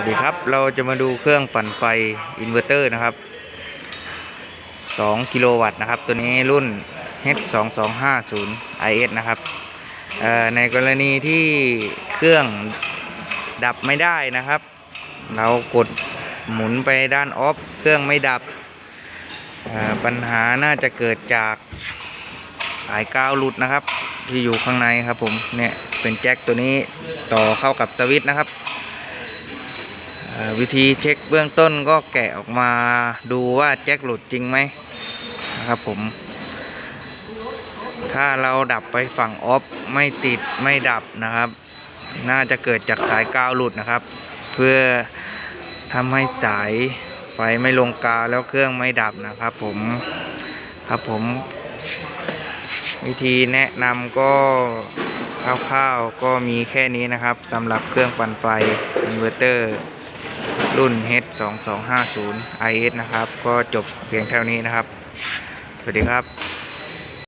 วัสดีครับ เราจะมาดูเครื่องปั่นไฟอินเวอร์เตอร์นะครับ 2 กิโลวัตต์นะครับ ตัวนี้รุ่น H2250 IS นะครับเอ่อในกรณีที่เครื่องดับไม่ได้นะครับ เรากดหมุนไปด้านออฟ เครื่องไม่ดับเอ่อปัญหาน่าจะเกิดจากสายกาวหลุดนะครับ ที่อยู่ข้างในครับผม เนี่ยเป็นแจ็คตัวนี้ต่อเข้ากับสวิตช์นะครับเอ่อ วิธีเช็คเบื้องต้นก็แกะออกมาดูว่าแจ็คหลุดจริงไหมนะครับผม ถ้าเราดับไปฝั่งออฟไม่ติดไม่ดับนะครับ น่าจะเกิดจากสายกาวหลุดนะครับ เพื่อทำให้สายไฟไม่ลงกาวแล้วเครื่องไม่ดับนะครับผมครับผม วิธีแนะนำก็คร่าวๆก็มีแค่นี้นะครับสำหรับเครื่องปั่นไฟอินเวอร์เตอร์ รุ่น H2250 IS นะครับ ก็จบเพียงเท่านี้นะครับ สวัสดีครับ